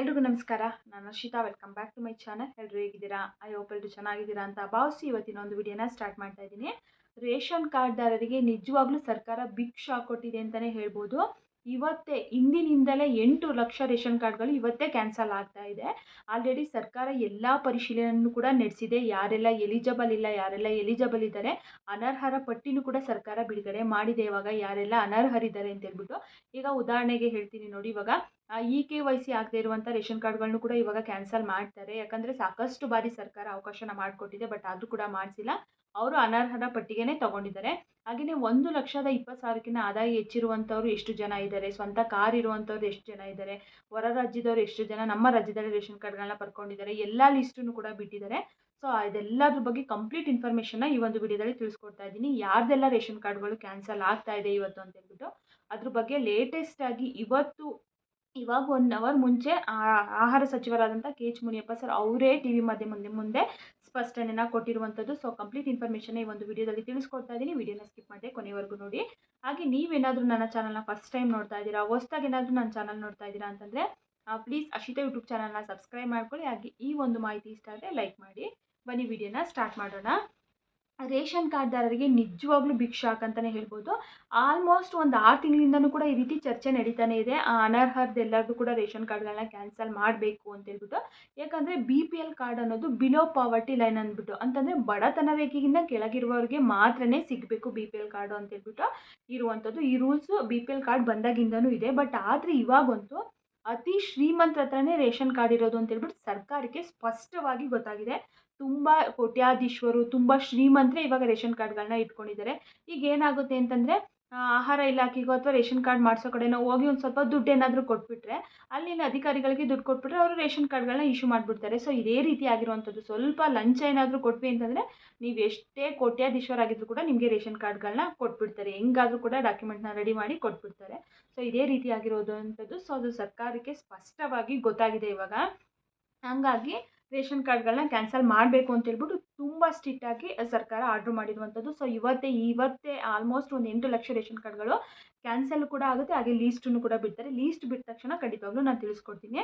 ಎಲ್ರಿಗೂ ನಮಸ್ಕಾರ. ನಾನು Arshita welcome back to my channel ಎಲ್ಲರೂ ಹೇಗಿದ್ದೀರಾ? ಐ ಹೋಪ್ ಎಲ್ಲರೂ ಚೆನ್ನಾಗಿದ್ದೀರಾ ಅಂತ ಭಾವಿಸಿ ಇವತ್ತಿನ ಒಂದು ವಿಡಿಯೋನ ಸ್ಟಾರ್ಟ್ ಮಾಡ್ತಾ ಇದ್ದೀನಿ. ರೇಷನ್ ಕಾರ್ಡ್ದಾರರಿಗೆ ನಿಜವಾಗ್ಲೂ ಸರ್ಕಾರ ಬಿಗ್ ಶಾಕ್ ಕೊಟ್ಟಿದೆ ಅಂತಲೇ ಹೇಳ್ಬೋದು. ಇವತ್ತೇ ಇಂದಿನಿಂದಲೇ ಎಂಟು ಲಕ್ಷ ರೇಷನ್ ಕಾರ್ಡ್ಗಳು ಇವತ್ತೇ ಕ್ಯಾನ್ಸಲ್ ಆಗ್ತಾ ಇದೆ. ಆಲ್ರೆಡಿ ಸರ್ಕಾರ ಎಲ್ಲ ಪರಿಶೀಲನೆಯನ್ನು ಕೂಡ ನಡೆಸಿದೆ. ಯಾರೆಲ್ಲ ಎಲಿಜಿಬಲ್ ಇಲ್ಲ, ಯಾರೆಲ್ಲ ಎಲಿಜಿಬಲ್ ಇದ್ದಾರೆ, ಅನರ್ಹರ ಪಟ್ಟಿನೂ ಕೂಡ ಸರ್ಕಾರ ಬಿಡುಗಡೆ ಮಾಡಿದೆ. ಇವಾಗ ಯಾರೆಲ್ಲ ಅನರ್ಹರಿದ್ದಾರೆ ಅಂತ ಹೇಳ್ಬಿಟ್ಟು ಈಗ ಉದಾಹರಣೆಗೆ ಹೇಳ್ತೀನಿ ನೋಡಿ ಇವಾಗ. ಇ ಕೆ ವೈ ಸಿ ಆಗದೆ ಇರುವಂಥ ರೇಷನ್ ಕಾರ್ಡ್ಗಳನ್ನು ಕೂಡ ಇವಾಗ ಕ್ಯಾನ್ಸಲ್ ಮಾಡ್ತಾರೆ. ಯಾಕಂದರೆ ಸಾಕಷ್ಟು ಬಾರಿ ಸರ್ಕಾರ ಅವಕಾಶನ ಮಾಡಿಕೊಟ್ಟಿದೆ, ಬಟ್ ಆದರೂ ಕೂಡ ಮಾಡಿಸಿಲ್ಲ. ಅವರು ಅನರ್ಹರ ಪಟ್ಟಿಗೆನೇ ತಗೊಂಡಿದ್ದಾರೆ. ಹಾಗೆಯೇ ಒಂದು ಲಕ್ಷದ ಇಪ್ಪತ್ತು ಸಾವಿರಕ್ಕಿಂತ ಆದಾಯ ಹೆಚ್ಚಿರುವಂಥವ್ರು ಎಷ್ಟು ಜನ ಇದ್ದಾರೆ? ಸ್ವಂತ ಕಾರ್ ಇರುವಂಥವ್ರು ಎಷ್ಟು ಜನ ಇದ್ದಾರೆ? ಹೊರ ರಾಜ್ಯದವರು ಎಷ್ಟು ಜನ? ನಮ್ಮ ರಾಜ್ಯದಲ್ಲಿ ರೇಷನ್ ಕಾರ್ಡ್ಗಳನ್ನ ಪಡ್ಕೊಂಡಿದ್ದಾರೆ. ಎಲ್ಲ ಲಿಸ್ಟನ್ನು ಕೂಡ ಬಿಟ್ಟಿದ್ದಾರೆ. ಸೊ ಅದೆಲ್ಲದ್ರ ಬಗ್ಗೆ ಕಂಪ್ಲೀಟ್ ಇನ್ಫಾರ್ಮೇಷನ್ನ ಈ ಒಂದು ವಿಡಿಯೋದಲ್ಲಿ ತಿಳಿಸ್ಕೊಡ್ತಾ ಇದ್ದೀನಿ. ಯಾರ್ದೆಲ್ಲ ರೇಷನ್ ಕಾರ್ಡ್ಗಳು ಕ್ಯಾನ್ಸಲ್ ಆಗ್ತಾ ಇದೆ ಇವತ್ತು ಅಂತ ಹೇಳ್ಬಿಟ್ಟು. ಅದ್ರ ಬಗ್ಗೆ ಲೇಟೆಸ್ಟ್ ಆಗಿ ಇವತ್ತು ಇವಾಗ ಒನ್ ಅವರ್ ಮುಂಚೆ ಆಹಾರ ಸಚಿವರಾದಂಥ ಕೆ ಎಚ್ ಮುನಿಯಪ್ಪ ಸರ್ ಅವರೇ ಟಿ ವಿ ಮಾಧ್ಯಮದ ಮುಂದೆ ಸ್ಪಷ್ಟನೆನ ಕೊಟ್ಟಿರುವಂಥದ್ದು ಸೊ ಕಂಪ್ಲೀಟ್ ಇನ್ಫಾರ್ಮೇಷನ್ ಈ ಒಂದು ವಿಡಿಯೋದಲ್ಲಿ ತಿಳಿಸ್ಕೊಡ್ತಾ ಇದ್ದೀನಿ. ವಿಡಿಯೋನ ಸ್ಕಿಪ್ ಮಾಡಿದೆ ಕೊನೆವರೆಗೂ ನೋಡಿ. ಹಾಗೆ ನೀವೇನಾದರೂ ನನ್ನ ಚಾನಲ್ನ ಫಸ್ಟ್ ಟೈಮ್ ನೋಡ್ತಾ ಇದ್ದೀರಾ, ಹೊಸ್ದಾಗಿ ಏನಾದರೂ ನನ್ನ ಚಾನಲ್ ನೋಡ್ತಾ ಇದ್ದೀರಾ ಅಂತಂದರೆ ಪ್ಲೀಸ್ ಅಶಿತಾ ಯೂಟ್ಯೂಬ್ ಚಾನಲ್ನ ಸಬ್ಸ್ಕ್ರೈಬ್ ಮಾಡ್ಕೊಳ್ಳಿ. ಹಾಗೆ ಈ ಒಂದು ಮಾಹಿತಿ ಇಷ್ಟ ಆದರೆ ಲೈಕ್ ಮಾಡಿ. ಬನ್ನಿ ವಿಡಿಯೋನ ಸ್ಟಾರ್ಟ್ ಮಾಡೋಣ. ರೇಷನ್ ಕಾರ್ಡ್ದಾರರಿಗೆ ನಿಜವಾಗ್ಲೂ ಭಿಕ್ಷಾಕ್ ಅಂತಲೇ ಹೇಳ್ಬೋದು. ಆಲ್ಮೋಸ್ಟ್ ಒಂದು ಆರು ತಿಂಗಳಿಂದನೂ ಕೂಡ ಈ ರೀತಿ ಚರ್ಚೆ ನಡೀತಾನೆ ಇದೆ. ಅನರ್ಹರ್ದೆಲ್ಲರಿಗೂ ಕೂಡ ರೇಷನ್ ಕಾರ್ಡ್ಗಳನ್ನ ಕ್ಯಾನ್ಸಲ್ ಮಾಡಬೇಕು ಅಂತ ಹೇಳ್ಬಿಟ್ಟು. ಯಾಕಂದರೆ ಬಿ ಪಿ ಎಲ್ ಕಾರ್ಡ್ ಅನ್ನೋದು ಬಿಲೋ ಪಾವರ್ಟಿ ಲೈನ್ ಅಂದ್ಬಿಟ್ಟು. ಅಂತಂದರೆ ಬಡತನ ರೇಖೆಗಿಂತ ಕೆಳಗಿರುವವರಿಗೆ ಮಾತ್ರನೇ ಸಿಗಬೇಕು ಬಿ ಪಿ ಎಲ್ ಕಾರ್ಡು ಅಂತ ಹೇಳ್ಬಿಟ್ಟು ಇರುವಂಥದ್ದು. ಈ rules B P L card ಬಂದಾಗಿಂದನೂ ಇದೆ. ಬಟ್ ಆದರೆ ಇವಾಗಂತೂ ಅತಿ ಶ್ರೀಮಂತರ ಹತ್ರನೇ ರೇಷನ್ ಕಾರ್ಡ್ ಇರೋದು ಅಂತ ಹೇಳ್ಬಿಟ್ಟು ಸರ್ಕಾರಕ್ಕೆ ಸ್ಪಷ್ಟವಾಗಿ ಗೊತ್ತಾಗಿದೆ. ತುಂಬ ಕೋಟ್ಯಾಧೀಶ್ವರು, ತುಂಬ ಶ್ರೀಮಂತರೇ ಇವಾಗ ರೇಷನ್ ಕಾರ್ಡ್ಗಳನ್ನ ಇಟ್ಕೊಂಡಿದ್ದಾರೆ. ಈಗ ಏನಾಗುತ್ತೆ ಅಂತಂದರೆ ಆಹಾರ ಇಲಾಖೆಗೋ ಅಥವಾ ರೇಷನ್ ಕಾರ್ಡ್ ಮಾಡಿಸೋ ಕಡೆನೋ ಹೋಗಿ ಒಂದು ಸ್ವಲ್ಪ ದುಡ್ಡು ಏನಾದರೂ ಕೊಟ್ಬಿಟ್ರೆ, ಅಲ್ಲಿನ ಅಧಿಕಾರಿಗಳಿಗೆ ದುಡ್ಡು ಕೊಟ್ಬಿಟ್ರೆ ಅವರು ರೇಷನ್ ಕಾರ್ಡ್ಗಳನ್ನ ಇಶ್ಯೂ ಮಾಡಿಬಿಡ್ತಾರೆ. ಸೊ ಇದೇ ರೀತಿ ಆಗಿರುವಂಥದ್ದು. ಸ್ವಲ್ಪ ಲಂಚ ಏನಾದರೂ ಕೊಟ್ವಿ ಅಂತಂದರೆ, ನೀವು ಎಷ್ಟೇ ಕೋಟ್ಯಾಧೀಶ್ವರಾಗಿದ್ದರೂ ಕೂಡ ನಿಮಗೆ ರೇಷನ್ ಕಾರ್ಡ್ಗಳನ್ನ ಕೊಟ್ಬಿಡ್ತಾರೆ. ಹೆಂಗಾದರೂ ಕೂಡ ಡಾಕ್ಯುಮೆಂಟ್ನ ರೆಡಿ ಮಾಡಿ ಕೊಟ್ಬಿಡ್ತಾರೆ. ಸೊ ಇದೇ ರೀತಿ ಆಗಿರೋದು ಅಂಥದ್ದು ಸೊ ಅದು ಸರ್ಕಾರಕ್ಕೆ ಸ್ಪಷ್ಟವಾಗಿ ಗೊತ್ತಾಗಿದೆ ಇವಾಗ. ಹಾಗಾಗಿ ರೇಷನ್ ಕಾರ್ಡ್ಗಳನ್ನ ಕ್ಯಾನ್ಸಲ್ ಮಾಡಬೇಕು ಅಂತ ಹೇಳ್ಬಿಟ್ಟು ತುಂಬ ಸ್ಟ್ರಿಕ್ಟಾಗಿ ಸರ್ಕಾರ ಆರ್ಡ್ರ್ ಮಾಡಿರುವಂಥದ್ದು. ಸೊ, ಇವತ್ತೇ ಇವತ್ತೇ ಆಲ್ಮೋಸ್ಟ್ ಒಂದು ಎಂಟು ಲಕ್ಷ ರೇಷನ್ ಕಾರ್ಡ್ಗಳು ಕ್ಯಾನ್ಸಲ್ ಕೂಡ ಆಗುತ್ತೆ. ಹಾಗೆ ಲೀಸ್ಟನ್ನು ಕೂಡ ಬಿಡ್ತಾರೆ. ಲೀಸ್ಟ್ ಬಿಟ್ಟ ತಕ್ಷಣ ಖಂಡಿತವಾಗ್ಲೂ ನಾನು ತಿಳಿಸ್ಕೊಡ್ತೀನಿ.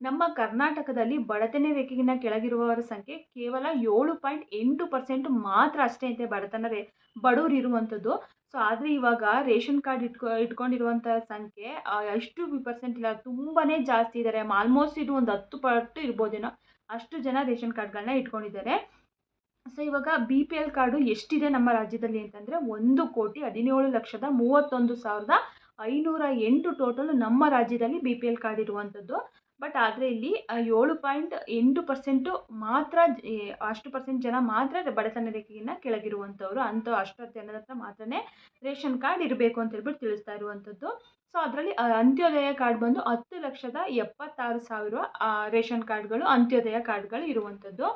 ನಮ್ಮ ಕರ್ನಾಟಕದಲ್ಲಿ ಬಡತನ ರೇಖೆಗಿನ ಕೆಳಗಿರುವವರ ಸಂಖ್ಯೆ ಕೇವಲ ಏಳು ಪಾಯಿಂಟ್ ಎಂಟು ಪರ್ಸೆಂಟ್ ಮಾತ್ರ ಅಷ್ಟೇ ಅಂತೆ ಬಡತನ ರೇ, ಬಡವರು ಇರುವಂಥದ್ದು. ಸೊ, ಆದರೆ ಇವಾಗ ರೇಷನ್ ಕಾರ್ಡ್ ಇಟ್ಕೊ, ಇಟ್ಕೊಂಡಿರುವಂಥ ಸಂಖ್ಯೆ ಎಷ್ಟು ಪರ್ಸೆಂಟ್ ಇಲ್ಲ. ತುಂಬಾ ಜಾಸ್ತಿ ಇದ್ದಾರೆ ಆಲ್ಮೋಸ್ಟ್ ಇದು ಒಂದು ಹತ್ತು ಪಟ್ಟು ಇರ್ಬೋದೇನೋ. ಅಷ್ಟು ಜನ ರೇಷನ್ ಕಾರ್ಡ್ಗಳನ್ನ ಇಟ್ಕೊಂಡಿದ್ದಾರೆ. ಸೊ, ಇವಾಗ ಬಿ ಪಿ ಎಲ್ ಕಾರ್ಡು ಎಷ್ಟಿದೆ ನಮ್ಮ ರಾಜ್ಯದಲ್ಲಿ ಅಂತಂದರೆ ಒಂದು ಕೋಟಿ ಹದಿನೇಳು ಲಕ್ಷದ ಮೂವತ್ತೊಂದು ಸಾವಿರದ ಐನೂರ ಎಂಟು ಟೋಟಲ್ ನಮ್ಮ ರಾಜ್ಯದಲ್ಲಿ ಬಿ ಪಿ ಎಲ್ ಕಾರ್ಡ್ ಇರುವಂಥದ್ದು. ಬಟ್ ಆದರೆ ಇಲ್ಲಿ ಏಳು ಪಾಯಿಂಟ್ ಎಂಟು ಪರ್ಸೆಂಟು ಮಾತ್ರ ಅಷ್ಟು ಪರ್ಸೆಂಟ್ ಜನ ಮಾತ್ರ ಬಡತನ ರೇಖೆಗಿನ್ನ ಕೆಳಗಿರುವಂಥವ್ರು. ಅಂಥ ಅಷ್ಟು ಜನದ ಹತ್ರ ಮಾತ್ರನೇ ರೇಷನ್ ಕಾರ್ಡ್ ಇರಬೇಕು ಅಂತ ಹೇಳ್ಬಿಟ್ಟು ತಿಳಿಸ್ತಾ ಇರುವಂಥದ್ದು. ಸೊ ಅದರಲ್ಲಿ ಅಂತ್ಯೋದಯ ಕಾರ್ಡ್ ಬಂದು ಹತ್ತು ಲಕ್ಷದ ಎಪ್ಪತ್ತಾರು ಸಾವಿರ ರೇಷನ್ ಕಾರ್ಡ್ಗಳು, ಅಂತ್ಯೋದಯ ಕಾರ್ಡ್ಗಳು ಇರುವಂಥದ್ದು.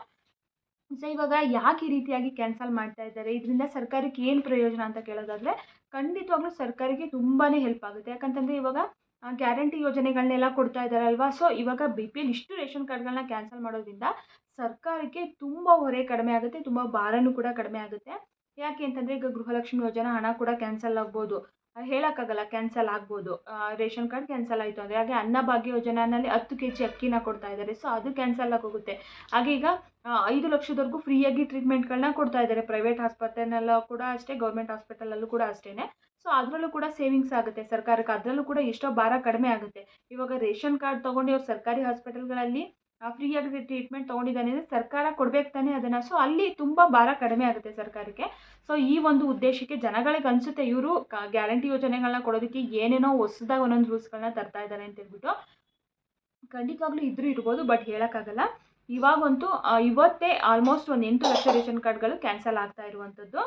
ಸೊ ಇವಾಗ ಯಾಕೆ ಈ ರೀತಿಯಾಗಿ ಕ್ಯಾನ್ಸಲ್ ಮಾಡ್ತಾ ಇದ್ದಾರೆ? ಇದರಿಂದ ಸರ್ಕಾರಕ್ಕೆ ಏನು ಪ್ರಯೋಜನ ಅಂತ ಕೇಳೋದಾದರೆ, ಖಂಡಿತವಾಗ್ಲೂ ಸರ್ಕಾರಕ್ಕೆ ತುಂಬಾ ಹೆಲ್ಪ್ ಆಗುತ್ತೆ. ಯಾಕಂತಂದರೆ ಇವಾಗ ಗ್ಯಾರಂಟಿ ಯೋಜನೆಗಳನ್ನೆಲ್ಲ ಕೊಡ್ತಾ ಇದ್ದಾರಲ್ವಾ? ಸೊ ಇವಾಗ ಬಿ ಪಿ ಎಲ್ ಇಷ್ಟು ರೇಷನ್ ಕಾರ್ಡ್ಗಳನ್ನ ಕ್ಯಾನ್ಸಲ್ ಮಾಡೋದ್ರಿಂದ ಸರ್ಕಾರಕ್ಕೆ ತುಂಬ ಹೊರೆ ಕಡಿಮೆ ಆಗುತ್ತೆ, ತುಂಬ ಭಾರನೂ ಕೂಡ ಕಡಿಮೆ ಆಗುತ್ತೆ. ಯಾಕೆ ಅಂತಂದರೆ ಈಗ ಗೃಹಲಕ್ಷ್ಮಿ ಯೋಜನಾ ಹಣ ಕೂಡ ಕ್ಯಾನ್ಸಲ್ ಆಗ್ಬೋದು. ಹೇಳೋಕ್ಕಾಗಲ್ಲ, ಕ್ಯಾನ್ಸಲ್ ಆಗ್ಬೋದು. ರೇಷನ್ ಕಾರ್ಡ್ ಕ್ಯಾನ್ಸಲ್ ಆಯಿತು ಅಂದರೆ, ಹಾಗೆ ಅನ್ನಭಾಗ್ಯ ಯೋಜನೆಯಲ್ಲಿ ಹತ್ತು ಕೆ ಜಿ ಅಕ್ಕಿನ ಕೊಡ್ತಾ ಇದ್ದಾರೆ. ಸೊ ಅದು ಕ್ಯಾನ್ಸಲ್ ಆಗೋಗುತ್ತೆ. ಹಾಗೆ ಈಗ ಐದು ಲಕ್ಷದವರೆಗೂ ಫ್ರೀಯಾಗಿ ಟ್ರೀಟ್ಮೆಂಟ್ಗಳನ್ನ ಕೊಡ್ತಾ ಇದ್ದಾರೆ. ಪ್ರೈವೇಟ್ ಆಸ್ಪತ್ರೆನಲ್ಲೂ ಕೂಡ ಅಷ್ಟೇ ಗೌರ್ಮೆಂಟ್ ಹಾಸ್ಪಿಟಲಲ್ಲೂ ಕೂಡ ಅಷ್ಟೇ ಸೊ ಅದರಲ್ಲೂ ಕೂಡ ಸೇವಿಂಗ್ಸ್ ಆಗುತ್ತೆ ಸರ್ಕಾರಕ್ಕೆ. ಅದರಲ್ಲೂ ಕೂಡ ಎಷ್ಟೋ ಭಾರ ಕಡಿಮೆ ಆಗುತ್ತೆ. ಇವಾಗ ರೇಷನ್ ಕಾರ್ಡ್ ತೊಗೊಂಡು ಅವ್ರು ಸರ್ಕಾರಿ ಹಾಸ್ಪಿಟಲ್ಗಳಲ್ಲಿ ಆಗಿ ಟ್ರೀಟ್ಮೆಂಟ್ ತೊಗೊಂಡಿದ್ದಾನೆ ಅಂದರೆ ಸರ್ಕಾರ ಕೊಡಬೇಕು ತಾನೇ ಅದನ್ನು. ಸೊ ಅಲ್ಲಿ ತುಂಬ ಭಾರ ಕಡಿಮೆ ಆಗುತ್ತೆ ಸರ್ಕಾರಕ್ಕೆ. ಸೊ ಈ ಒಂದು ಉದ್ದೇಶಕ್ಕೆ ಜನಗಳಿಗೆ ಅನಿಸುತ್ತೆ ಇವರು ಗ್ಯಾರಂಟಿ ಯೋಜನೆಗಳನ್ನ ಕೊಡೋದಕ್ಕೆ ಏನೇನೋ ಹೊಸದಾಗಿ ಒಂದೊಂದು ರೂಲ್ಸ್ಗಳನ್ನ ತರ್ತಾ ಇದ್ದಾರೆ ಅಂತ ಹೇಳ್ಬಿಟ್ಟು ಖಂಡಿತವಾಗ್ಲೂ ಇದ್ರೂ ಇರ್ಬೋದು, ಬಟ್ ಹೇಳೋಕ್ಕಾಗಲ್ಲ. ಇವಾಗಂತೂ ಇವತ್ತೇ ಆಲ್ಮೋಸ್ಟ್ ಒಂದು ಎಂಟು ಲಕ್ಷ ರೇಷನ್ ಕಾರ್ಡ್ಗಳು ಕ್ಯಾನ್ಸಲ್ ಆಗ್ತಾ ಇರುವಂಥದ್ದು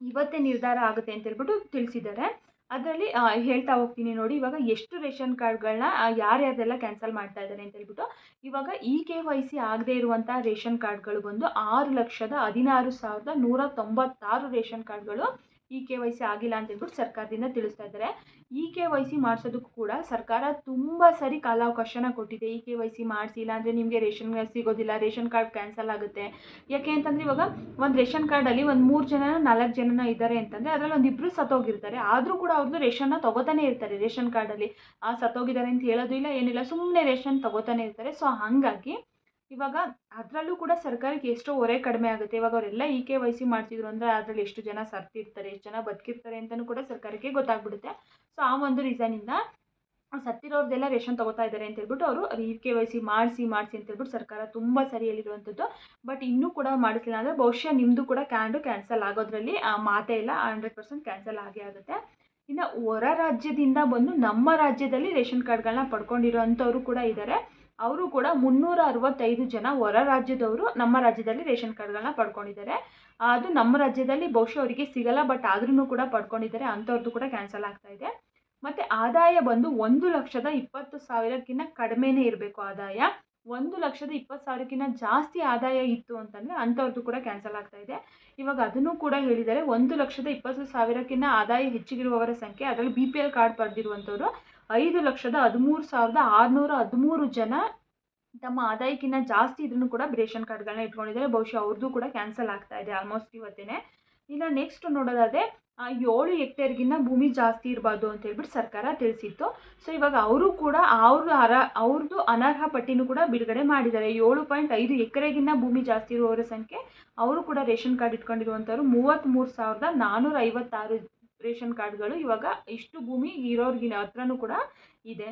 ಇವತ್ತೇ ನಿರ್ಧಾರ ಆಗುತ್ತೆ ಅಂತ ಹೇಳ್ಬಿಟ್ಟು ತಿಳಿಸಿದ್ದಾರೆ. ಅದರಲ್ಲಿ ಹೇಳ್ತಾ ಹೋಗ್ತೀನಿ ನೋಡಿ. ಇವಾಗ ಎಷ್ಟು ರೇಷನ್ ಕಾರ್ಡ್ಗಳನ್ನ ಯಾರ್ಯಾರೆಲ್ಲ ಕ್ಯಾನ್ಸಲ್ ಮಾಡ್ತಾ ಇದ್ದಾರೆ ಅಂತ ಹೇಳ್ಬಿಟ್ಟು, ಇವಾಗ ಇ ಕೆ ವೈ ಸಿ ಆಗದೇ ಇರುವಂಥ ರೇಷನ್ ಕಾರ್ಡ್ಗಳು ಬಂದು ಆರು ಲಕ್ಷದ ಹದಿನಾರು ಸಾವಿರದ ನೂರ ತೊಂಬತ್ತಾರು ರೇಷನ್ ಕಾರ್ಡ್ಗಳು ಇ ಕೆ ವೈ ಸಿ ಆಗಿಲ್ಲ ಅಂತ ಹೇಳ್ಬಿಟ್ಟು ಸರ್ಕಾರದಿಂದ ತಿಳಿಸ್ತಾ ಇದ್ದಾರೆ. ಇ ಕೆ ವೈ ಸಿ ಮಾಡಿಸೋದಕ್ಕೂ ಕೂಡ ಸರ್ಕಾರ ತುಂಬ ಸರಿ ಕಾಲಾವಕಾಶನ ಕೊಟ್ಟಿದೆ. ಇ ಕೆ ವೈ ಸಿ ಮಾಡಿಸಿ, ಇಲ್ಲಾಂದರೆ ನಿಮಗೆ ರೇಷನ್ ಸಿಗೋದಿಲ್ಲ, ರೇಷನ್ ಕಾರ್ಡ್ ಕ್ಯಾನ್ಸಲ್ ಆಗುತ್ತೆ. ಯಾಕೆ ಅಂತಂದರೆ ಇವಾಗ ಒಂದು ರೇಷನ್ ಕಾರ್ಡಲ್ಲಿ ಒಂದು ಮೂರು ಜನ ನಾಲ್ಕು ಜನನ ಇದ್ದಾರೆ ಅಂತಂದರೆ ಅದರಲ್ಲಿ ಒಂದಿಬ್ಬರು ಸತ್ತೋಗಿರ್ತಾರೆ. ಆದರೂ ಕೂಡ ಅವ್ರದ್ದು ರೇಷನ್ನ ತೊಗೋತಾನೆ ಇರ್ತಾರೆ ರೇಷನ್ ಕಾರ್ಡಲ್ಲಿ ಆ ಸತ್ತೋಗಿದ್ದಾರೆ ಅಂತ ಹೇಳೋದು ಇಲ್ಲ, ಏನಿಲ್ಲ ಸುಮ್ಮನೆ ರೇಷನ್ ತೊಗೋತಾನೆ ಇರ್ತಾರೆ. ಸೊ ಹಾಗಾಗಿ ಇವಾಗ ಅದರಲ್ಲೂ ಕೂಡ ಸರ್ಕಾರಕ್ಕೆ ಎಷ್ಟೋ ಹೊರೆ ಕಡಿಮೆ ಆಗುತ್ತೆ. ಇವಾಗ ಅವರೆಲ್ಲ ಇ ಕೆ ವೈ ಸಿ ಮಾಡ್ತಿದ್ರು ಅಂದರೆ ಅದರಲ್ಲಿ ಎಷ್ಟು ಜನ ಸತ್ತಿರ್ತಾರೆ ಎಷ್ಟು ಜನ ಬದುಕಿರ್ತಾರೆ ಅಂತಲೂ ಕೂಡ ಸರ್ಕಾರಕ್ಕೆ ಗೊತ್ತಾಗ್ಬಿಡುತ್ತೆ. ಸೊ ಆ ಒಂದು ರೀಸನಿಂದ ಸತ್ತಿರೋರ್ದೆಲ್ಲ ರೇಷನ್ ತಗೋತಾ ಇದ್ದಾರೆ ಅಂತ ಹೇಳ್ಬಿಟ್ಟು ಅವರು ಇ ಕೆ ವೈ ಸಿ ಮಾಡಿಸಿ ಮಾಡಿಸಿ ಅಂತ ಹೇಳ್ಬಿಟ್ಟು ಸರ್ಕಾರ ತುಂಬ ಸರಿ ಬಟ್ ಇನ್ನೂ ಕೂಡ ಮಾಡಿಸಿಲ್ಲ ಅಂದರೆ ಬಹುಶಃ ನಿಮ್ಮದು ಕೂಡ ಕ್ಯಾಂಡು ಕ್ಯಾನ್ಸಲ್ ಆಗೋದ್ರಲ್ಲಿ ಮಾತೇ ಇಲ್ಲ ಹಂಡ್ರೆಡ್ ಪರ್ಸೆಂಟ್ ಕ್ಯಾನ್ಸಲ್ ಆಗೇ ಆಗುತ್ತೆ. ಇನ್ನು ಹೊರ ರಾಜ್ಯದಿಂದ ಬಂದು ನಮ್ಮ ರಾಜ್ಯದಲ್ಲಿ ರೇಷನ್ ಕಾರ್ಡ್ಗಳನ್ನ ಪಡ್ಕೊಂಡಿರೋ ಅಂಥವ್ರು ಕೂಡ ಇದ್ದಾರೆ ಅವರು ಕೂಡ ಮುನ್ನೂರ ಅರವತ್ತೈದು ಜನ ಹೊರ ರಾಜ್ಯದವರು ನಮ್ಮ ರಾಜ್ಯದಲ್ಲಿ ರೇಷನ್ ಕಾರ್ಡ್ಗಳನ್ನ ಪಡ್ಕೊಂಡಿದ್ದಾರೆ. ಅದು ನಮ್ಮ ರಾಜ್ಯದಲ್ಲಿ ಬಹುಶಃ ಅವರಿಗೆ ಸಿಗಲ್ಲ, ಬಟ್ ಆದ್ರೂ ಕೂಡ ಪಡ್ಕೊಂಡಿದ್ದಾರೆ. ಅಂಥವ್ರದ್ದು ಕೂಡ ಕ್ಯಾನ್ಸಲ್ ಆಗ್ತಾ ಇದೆ. ಮತ್ತು ಆದಾಯ ಬಂದು ಒಂದು ಲಕ್ಷದ ಇಪ್ಪತ್ತು ಸಾವಿರಕ್ಕಿಂತ ಕಡಿಮೆನೇ ಇರಬೇಕು ಆದಾಯ. ಒಂದು ಲಕ್ಷದ ಇಪ್ಪತ್ತು ಸಾವಿರಕ್ಕಿಂತ ಜಾಸ್ತಿ ಆದಾಯ ಇತ್ತು ಅಂತಂದರೆ ಅಂಥವ್ರದ್ದು ಕೂಡ ಕ್ಯಾನ್ಸಲ್ ಆಗ್ತಾ ಇದೆ. ಇವಾಗ ಅದನ್ನು ಕೂಡ ಹೇಳಿದ್ದಾರೆ. ಒಂದು ಲಕ್ಷದ ಇಪ್ಪತ್ತು ಸಾವಿರಕ್ಕಿಂತ ಆದಾಯ ಹೆಚ್ಚಿಗಿರುವವರ ಸಂಖ್ಯೆ, ಅದರಲ್ಲಿ ಬಿ ಪಿ ಎಲ್ ಕಾರ್ಡ್ ಪಡೆದಿರುವಂಥವ್ರು ಐದು ಲಕ್ಷದ ಹದಿಮೂರು ಸಾವಿರದ ಆರುನೂರ ಹದಿಮೂರು ಜನ ತಮ್ಮ ಆದಾಯಕ್ಕಿಂತ ಜಾಸ್ತಿ ಇದನ್ನು ಕೂಡ ರೇಷನ್ ಕಾರ್ಡ್ಗಳನ್ನ ಇಟ್ಕೊಂಡಿದ್ದಾರೆ. ಬಹುಶಃ ಅವ್ರದ್ದು ಕೂಡ ಕ್ಯಾನ್ಸಲ್ ಆಗ್ತಾ ಇದೆ ಆಲ್ಮೋಸ್ಟ್ ಇವತ್ತೇನೆ. ಇನ್ನು ನೆಕ್ಸ್ಟ್ ನೋಡೋದಾದರೆ ಏಳು ಹೆಕ್ಟೇರ್ಗಿನ್ನ ಭೂಮಿ ಜಾಸ್ತಿ ಇರಬಾರ್ದು ಅಂತ ಹೇಳ್ಬಿಟ್ಟು ಸರ್ಕಾರ ತಿಳಿಸಿತ್ತು. ಸೊ ಇವಾಗ ಅವರು ಕೂಡ ಅವ್ರದ್ದು ಅರ ಅವ್ರದ್ದು ಅನರ್ಹ ಪಟ್ಟಿನೂ ಕೂಡ ಬಿಡುಗಡೆ ಮಾಡಿದ್ದಾರೆ. ಏಳು ಪಾಯಿಂಟ್ ಐದು ಎಕರೆಗಿನ್ನ ಭೂಮಿ ಜಾಸ್ತಿ ಇರುವವರ ಸಂಖ್ಯೆ ಅವರು ಕೂಡ ರೇಷನ್ ಕಾರ್ಡ್ ಇಟ್ಕೊಂಡಿರುವಂಥವ್ರು ಮೂವತ್ತ್ಮೂರು ಸಾವಿರದ ನಾನ್ನೂರ ಐವತ್ತಾರು ರೇಷನ್ ಕಾರ್ಡ್ಗಳು ಇವಾಗ ಇಷ್ಟು ಭೂಮಿ ಇರೋರ್ಗಿನ ಹತ್ರನೂ ಕೂಡ ಇದೆ.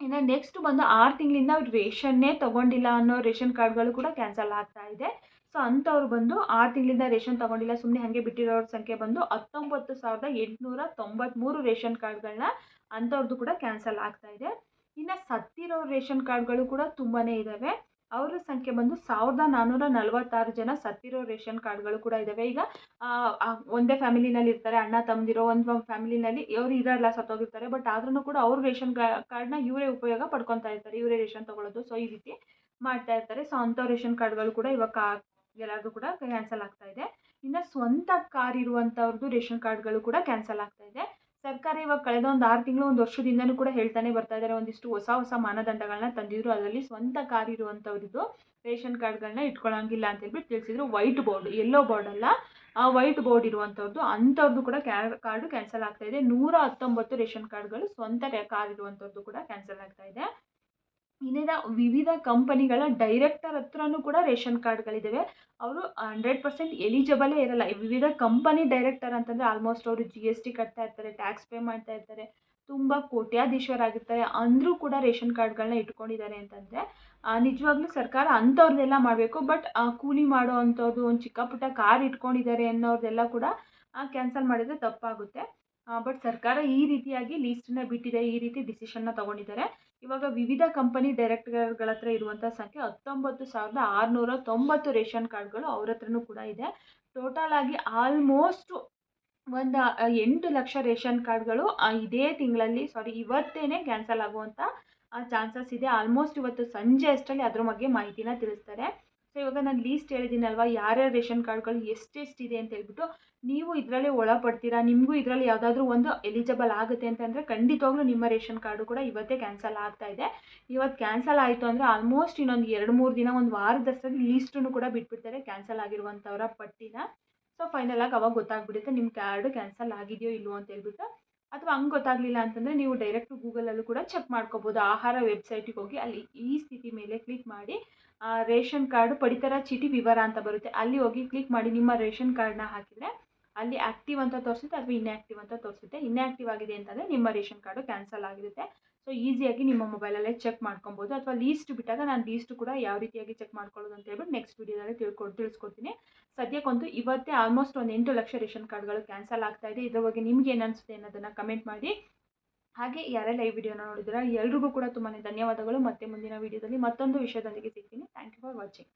ಇನ್ನು ನೆಕ್ಸ್ಟ್ ಬಂದು ಆರು ತಿಂಗಳಿಂದ ಅವ್ರು ರೇಷನ್ನೇ ತೊಗೊಂಡಿಲ್ಲ ಅನ್ನೋ ರೇಷನ್ ಕಾರ್ಡ್ಗಳು ಕೂಡ ಕ್ಯಾನ್ಸಲ್ ಆಗ್ತಾ ಇದೆ. ಸೊ ಅಂಥವ್ರು ಬಂದು ಆರು ತಿಂಗಳಿಂದ ರೇಷನ್ ತೊಗೊಂಡಿಲ್ಲ ಸುಮ್ಮನೆ ಹಾಗೆ ಬಿಟ್ಟಿರೋರ ಸಂಖ್ಯೆ ಬಂದು ಹತ್ತೊಂಬತ್ತು ಸಾವಿರದ ಎಂಟುನೂರ ತೊಂಬತ್ತ್ಮೂರು ರೇಷನ್ ಕಾರ್ಡ್ಗಳನ್ನ ಅಂಥವ್ರದ್ದು ಕೂಡ ಕ್ಯಾನ್ಸಲ್ ಆಗ್ತಾ ಇದೆ. ಇನ್ನು ಸತ್ತಿರೋ ರೇಷನ್ ಕಾರ್ಡ್ಗಳು ಕೂಡ ತುಂಬಾ ಇದ್ದಾವೆ ಅವರ ಸಂಖ್ಯೆ ಬಂದು ಸಾವಿರದ ನಾನ್ನೂರ ನಲವತ್ತಾರು ಜನ ಸತ್ತಿರೋ ರೇಷನ್ ಕಾರ್ಡ್ಗಳು ಕೂಡ ಇದ್ದಾವೆ ಈಗ ಒಂದೇ ಫ್ಯಾಮಿಲಿನಲ್ಲಿ ಇರ್ತಾರೆ, ಅಣ್ಣ, ತಮ್ಮದಿರೋ ಒಂದು ಫ್ಯಾಮಿಲಿನಲ್ಲಿ ಇವರು ಇರಲ್ಲ, ಸತ್ತೋಗಿರ್ತಾರೆ, ಬಟ್ ಆದ್ರೂ ಕೂಡ ಅವ್ರ ರೇಷನ್ ಕಾರ್ಡ್ನ ಇವರೇ ಉಪಯೋಗ ಪಡ್ಕೊತಾ ಇರ್ತಾರೆ, ಇವರೇ ರೇಷನ್ ತೊಗೊಳೋದು. ಸೊ ಈ ರೀತಿ ಮಾಡ್ತಾ ಇರ್ತಾರೆ. ಸೊ ಅಂಥ ರೇಷನ್ ಕಾರ್ಡ್ಗಳು ಕೂಡ ಇವಾಗ ಎಲ್ಲರಿಗೂ ಕೂಡ ಕ್ಯಾನ್ಸಲ್ ಆಗ್ತಾ ಇದೆ. ಇನ್ನು ಸ್ವಂತ ಕಾರ್ ಇರುವಂಥವ್ರದ್ದು ರೇಷನ್ ಕಾರ್ಡ್ಗಳು ಕೂಡ ಕ್ಯಾನ್ಸಲ್ ಆಗ್ತಾ ಇದೆ. ಸರ್ಕಾರ ಇವಾಗ ಕಳೆದ ಒಂದು ಆರು ತಿಂಗಳು, ಒಂದು ವರ್ಷದಿಂದನೂ ಕೂಡ ಹೇಳ್ತಾನೆ ಬರ್ತಾ ಇದ್ದಾರೆ ಒಂದಿಷ್ಟು ಹೊಸ ಹೊಸ ಮಾನದಂಡಗಳನ್ನ ತಂದಿದ್ರು. ಅದರಲ್ಲಿ ಸ್ವಂತ ಕಾರ್ ಇರುವಂಥವ್ರದ್ದು ರೇಷನ್ ಕಾರ್ಡ್ಗಳನ್ನ ಇಟ್ಕೊಳ್ಳೋಂಗಿಲ್ಲ ಅಂತ ಹೇಳ್ಬಿಟ್ಟು ತಿಳಿಸಿದ್ರು. ವೈಟ್ ಬೋರ್ಡ್ ಎಲ್ಲೋ ಬೋರ್ಡ್ ಅಲ್ಲ, ಆ ವೈಟ್ ಬೋರ್ಡ್ ಇರುವಂಥವ್ರದ್ದು ಅಂಥವ್ರದ್ದು ಕೂಡ ಕ್ಯಾ, ಕಾರ್ಡು ಕ್ಯಾನ್ಸಲ್ ಆಗ್ತಾ ಇದೆ. ನೂರ ಹತ್ತೊಂಬತ್ತು ರೇಷನ್ ಕಾರ್ಡ್ಗಳು ಸ್ವಂತ ಕಾರ್ ಇರುವಂಥವ್ರದ್ದು ಕೂಡ ಕ್ಯಾನ್ಸಲ್ ಆಗ್ತಾ ಇದೆ. ಇನ್ನೇನ ವಿವಿಧ ಕಂಪನಿಗಳ ಡೈರೆಕ್ಟರ್ ಹತ್ರನೂ ಕೂಡ ರೇಷನ್ ಕಾರ್ಡ್ಗಳಿದ್ದಾವೆ ಅವರು ಹಂಡ್ರೆಡ್ ಪರ್ಸೆಂಟ್ ಎಲಿಜಿಬಲೇ ಇರಲ್ಲ. ವಿವಿಧ ಕಂಪನಿ ಡೈರೆಕ್ಟರ್ ಅಂತಂದರೆ ಆಲ್ಮೋಸ್ಟ್ ಅವರು ಜಿ ಎಸ್ ಟಿ ಕಟ್ತಾ ಇರ್ತಾರೆ ಟ್ಯಾಕ್ಸ್ ಪೇ ಮಾಡ್ತಾ ಇರ್ತಾರೆ, ತುಂಬ ಕೋಟ್ಯಾಧೀಶರಾಗಿರ್ತಾರೆ ಅಂದರೂ ಕೂಡ ರೇಷನ್ ಕಾರ್ಡ್ಗಳನ್ನ ಇಟ್ಕೊಂಡಿದ್ದಾರೆ ಅಂತಂದರೆ ನಿಜವಾಗ್ಲೂ ಸರ್ಕಾರ ಅಂಥವ್ರದ್ದೆಲ್ಲ ಮಾಡಬೇಕು. ಬಟ್ ಕೂಲಿ ಮಾಡೋ ಅಂಥದ್ದು ಒಂದು ಚಿಕ್ಕ ಪುಟ್ಟ ಕಾರ್ ಇಟ್ಕೊಂಡಿದ್ದಾರೆ ಅನ್ನೋರ್ದೆಲ್ಲ ಕೂಡ ಕ್ಯಾನ್ಸಲ್ ಮಾಡಿದರೆ ತಪ್ಪಾಗುತ್ತೆ. ಬಟ್ ಸರ್ಕಾರ ಈ ರೀತಿಯಾಗಿ ಲೀಸ್ಟನ್ನ ಬಿಟ್ಟಿದೆ, ಈ ರೀತಿ ಡಿಸಿಷನ್ನ ತಗೊಂಡಿದ್ದಾರೆ. ಇವಾಗ ವಿವಿಧ ಕಂಪನಿ ಡೈರೆಕ್ಟರ್ಗಳ ಹತ್ರ ಇರುವಂಥ ಸಂಖ್ಯೆ ಹತ್ತೊಂಬತ್ತು ಸಾವಿರದ ಆರುನೂರ ತೊಂಬತ್ತು ರೇಷನ್ ಕಾರ್ಡ್ಗಳು ಅವ್ರ ಹತ್ರನೂ ಕೂಡ ಇದೆ. ಟೋಟಲ್ ಆಗಿ ಆಲ್ಮೋಸ್ಟ್ ಒಂದು ಎಂಟು ಲಕ್ಷ ರೇಷನ್ ಕಾರ್ಡ್ಗಳು ಇದೇ ತಿಂಗಳಲ್ಲಿ ಸಾರಿ ಇವತ್ತೇನೆ ಕ್ಯಾನ್ಸಲ್ ಆಗುವಂಥ ಚಾನ್ಸಸ್ ಇದೆ. ಆಲ್ಮೋಸ್ಟ್ ಇವತ್ತು ಸಂಜೆ ಅಷ್ಟರಲ್ಲಿ ಅದ್ರ ಬಗ್ಗೆ ಮಾಹಿತಿನ ತಿಳಿಸ್ತಾರೆ. ಸೊ ಇವಾಗ ನಾನು ಲೀಸ್ಟ್ ಹೇಳಿದ್ದೀನಲ್ವ? ಯಾರ್ಯಾರ ರೇಷನ್ ಕಾರ್ಡ್ಗಳು ಎಷ್ಟೆಷ್ಟಿದೆ ಅಂತ ಹೇಳ್ಬಿಟ್ಟು ನೀವು ಇದರಲ್ಲಿ ಒಳಪಡ್ತೀರಾ? ನಿಮಗೂ ಇದರಲ್ಲಿ ಯಾವುದಾದ್ರೂ ಒಂದು ಎಲಿಜಿಬಲ್ ಆಗುತ್ತೆ ಅಂತಂದರೆ ಖಂಡಿತವಾಗ್ಲೂ ನಿಮ್ಮ ರೇಷನ್ ಕಾರ್ಡು ಕೂಡ ಇವತ್ತೇ ಕ್ಯಾನ್ಸಲ್ ಆಗ್ತಾ ಇದೆ. ಇವತ್ತು ಕ್ಯಾನ್ಸಲ್ ಆಯಿತು ಅಂದರೆ ಆಲ್ಮೋಸ್ಟ್ ಇನ್ನೊಂದು ಎರಡು, ಮೂರು ದಿನ, ಒಂದು ವಾರದಷ್ಟರಲ್ಲಿ ಲೀಸ್ಟನ್ನು ಕೂಡ ಬಿಟ್ಬಿಡ್ತಾರೆ ಕ್ಯಾನ್ಸಲ್ ಆಗಿರುವಂಥವರ ಪಟ್ಟಿನ. ಸೊ ಫೈನಲ್ ಆಗಿ ಅವಾಗ ಗೊತ್ತಾಗ್ಬಿಡುತ್ತೆ ನಿಮ್ಮ ಕಾರ್ಡು ಕ್ಯಾನ್ಸಲ್ ಆಗಿದೆಯೋ ಇಲ್ಲವೋ ಅಂತ ಹೇಳ್ಬಿಟ್ಟು. ಅಥವಾ ಹಂಗೆ ಗೊತ್ತಾಗಲಿಲ್ಲ ಅಂತಂದರೆ ನೀವು ಡೈರೆಕ್ಟ್ ಗೂಗಲಲ್ಲೂ ಕೂಡ ಚೆಕ್ ಮಾಡ್ಕೋಬೋದು. ಆಹಾರ ವೆಬ್ಸೈಟಿಗೆ ಹೋಗಿ ಅಲ್ಲಿ ಈ ಸ್ಥಿತಿ ಮೇಲೆ ಕ್ಲಿಕ್ ಮಾಡಿ ರೇಷನ್ ಕಾರ್ಡು ಪಡಿತರ ಚೀಟಿ ವಿವರ ಅಂತ ಬರುತ್ತೆ. ಅಲ್ಲಿ ಹೋಗಿ ಕ್ಲಿಕ್ ಮಾಡಿ ನಿಮ್ಮ ರೇಷನ್ ಕಾರ್ಡ್ನ ಹಾಕಿದರೆ ಅಲ್ಲಿ ಆ್ಯಕ್ಟಿವ್ ಅಂತ ತೋರಿಸುತ್ತೆ ಅಥವಾ ಇನ್ಆ್ಯಕ್ಟಿವ್ ಅಂತ ತೋರಿಸುತ್ತೆ. ಇನ್ಆ್ಯಕ್ಟಿವ್ ಆಗಿದೆ ಅಂತಂದರೆ ನಿಮ್ಮ ರೇಷನ್ ಕಾರ್ಡು ಕ್ಯಾನ್ಸಲ್ ಆಗಿರುತ್ತೆ. ಸೊ ಈಸಿಯಾಗಿ ನಿಮ್ಮ ಮೊಬೈಲಲ್ಲೇ ಚೆಕ್ ಮಾಡ್ಕೊಬೋದು. ಅಥವಾ ಲೀಸ್ಟ್ ಬಿಟ್ಟಾಗ ನಾನು ಲೀಸ್ಟ್ ಕೂಡ ಯಾವ ರೀತಿಯಾಗಿ ಚೆಕ್ ಮಾಡ್ಕೊಳ್ಳೋದು ಅಂತ ಹೇಳ್ಬಿಟ್ಟು ನೆಕ್ಸ್ಟ್ ವೀಡಿಯೋದಲ್ಲಿ ತಿಳ್ಕೊಂಡು ತಿಳಿಸ್ಕೊಡ್ತೀನಿ. ಸದ್ಯಕ್ಕಂತೂ ಇವತ್ತೇ ಆಲ್ಮೋಸ್ಟ್ ಒಂದು ಎಂಟು ಲಕ್ಷ ರೇಷನ್ ಕಾರ್ಡ್ಗಳು ಕ್ಯಾನ್ಸಲ್ ಆಗ್ತಾ ಇದೆ. ಇದ್ರ ಬಗ್ಗೆ ನಿಮ್ಗೆ ಏನು ಅನಿಸುತ್ತೆ ಅನ್ನೋದನ್ನು ಕಮೆಂಟ್ ಮಾಡಿ. ಹಾಗೆ ಯಾರೆಲ್ಲ ಈ ವಿಡಿಯೋನ ನೋಡಿದ್ರೆ, ಎಲ್ರಿಗೂ ಕೂಡ ತುಂಬಾ ಧನ್ಯವಾದಗಳು. ಮತ್ತೆ ಮುಂದಿನ ವಿಡಿಯೋದಲ್ಲಿ ಮತ್ತೊಂದು ವಿಷಯದೊಂದಿಗೆ ಸಿಗ್ತೀನಿ. Thank you for watching